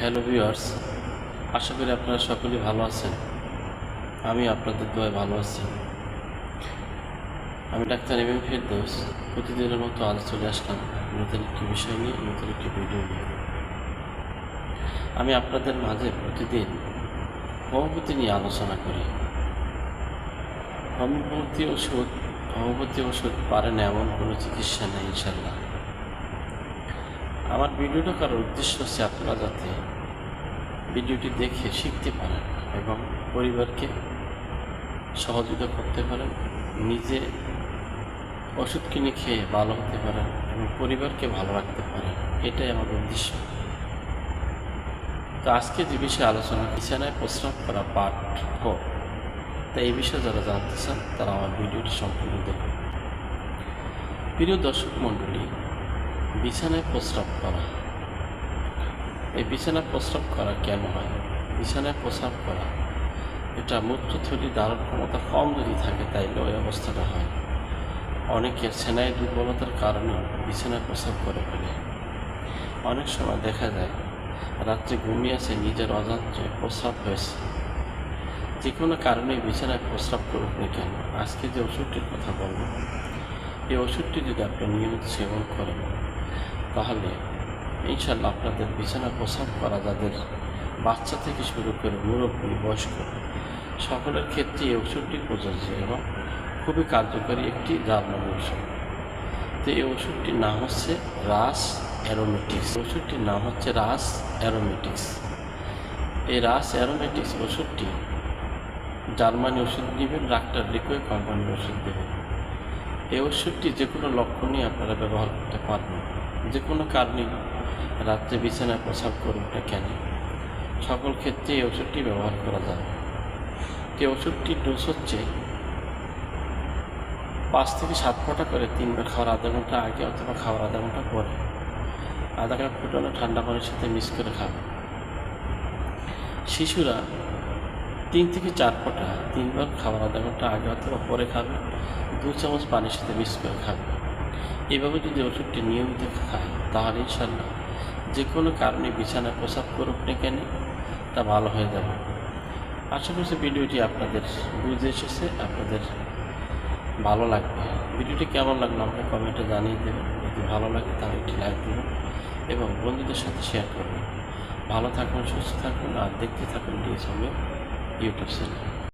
Hello viewers, আশা করি আপনারা সকলেই ভালো আছেন। আমি আপনাদের দোয়ায় ভালো আছি। আমি ডাক্তার এম এম ফেরদৌস, প্রতিদিনের মতো আজ চলে আসলাম নতুন একটি বিষয় নিয়ে, নতুন একটি ভিডিও নিয়ে। আমি আপনাদের মাঝে প্রতিদিন হোমিওপ্যাথি নিয়ে আলোচনা করি। হোমিওপ্যাথি ওষুধ হোমিওপ্যাথি ওষুধ পারে না এমন কোনো চিকিৎসা নেই ইনশাল্লাহ আমার ভিডিওটা করার উদ্দেশ্য হচ্ছে আপনারা যাতে ভিডিওটি দেখে শিখতে পারেন এবং পরিবারকে সহযোগিতা করতে পারেন, নিজে ওষুধ কিনে খেয়ে ভালো হতে পারেন এবং পরিবারকে ভালো রাখতে পারেন, এটাই আমার উদ্দেশ্য। তো আজকে যে বিষয়ে আলোচনা বিছানায় প্রস্রাব করা ফোর তো এই বিষয়ে যারা জানতে চান, তারা আমার ভিডিওটি সম্পূর্ণ দেখুন। প্রিয় দর্শক মণ্ডলী বিছানায় প্রস্রাব করা। এই বিছানায় প্রস্রাব করা কেন হয়? বিছানায় প্রস্রাব করা। এটা মূত্রথলি ধারণ ক্ষমতা কম যদি থাকে, তাইলে ওই অবস্থাটা হয়। অনেকের সেনায় দুর্বলতার কারণে বিছানায় প্রস্রাব করে ফেলে। অনেক সময় দেখা যায়, রাত্রে ঘুমিয়ে আছে নিজের অজান্তে প্রস্রাব হয়েছে। যে কোনো কারণে বিছানায় প্রস্রাব করুক না কেন? আজকে যে ওষুধটির কথা বলব এই ওষুধটি যদি আপনি নিয়মিত সেবন করেন তাহলে ইনশাল্লাহ আপনাদের বিছানা প্রসাব করা যাদের বাচ্চা থেকে শুরু করে মুরব্বী, বয়স্ক, সকলের ক্ষেত্রে এই ওষুধটি প্রযোজ্য এবং খুবই কার্যকরী একটি জার্মানি ওষুধ। তো এই ওষুধটির নাম হচ্ছে রাস অ্যারোমেটিক্স। ওষুধটির নাম হচ্ছে রাস অ্যারোমেটিক্স। এই রাস অ্যারোমেটিক্স ওষুধটি জার্মানি ওষুধ নেবেন, ডাক্তার রিকোয় কোম্পানির ওষুধ দেবেন। এই ওষুধটি যে কোনো লক্ষণই আপনারা ব্যবহার করতে পারবেন। যে কোনো কারণেই রাত্রে বিছানায় প্রসাব করুন না কেন? সকল ক্ষেত্রে এই ওষুধটি ব্যবহার করা যাবে এই ওষুধটির ডোজ হচ্ছে পাঁচ থেকে সাত ফোঁটা করে তিনবার খাওয়ার আধা ঘণ্টা আগে অথবা খাওয়ার আধা ঘণ্টা পরে। আধা কাপ ফুটানো ঠান্ডা পানির সাথে মিক্স করে খাবে শিশুরা তিন থেকে চার ফোঁটা তিনবার খাবার আধা ঘণ্টা আগে অথবা পরে খাবে। দু চামচ পানির সাথে মিক্স করে খাবে। এভাবে যদি ওষুধটি নিয়মিত খায়, তাহলে ইনশাল্লাহ যে কোনো কারণে বিছানায় প্রসাব করুক না কেন, তা ভালো হয়ে যাবে। আশা করছি ভিডিওটি আপনাদের বুঝে এসেছে, আপনাদের ভালো লাগবে। ভিডিওটি কেমন লাগল আমাকে কমেন্টে জানিয়ে দেবেন। যদি ভালো লাগে, তাহলে একটি লাইক দেবেন এবং বন্ধুদের সাথে শেয়ার করবেন। ভালো থাকুন, সুস্থ থাকুন, আর দেখতে থাকুন ডিএস হবে ইউটিউব চ্যানেল।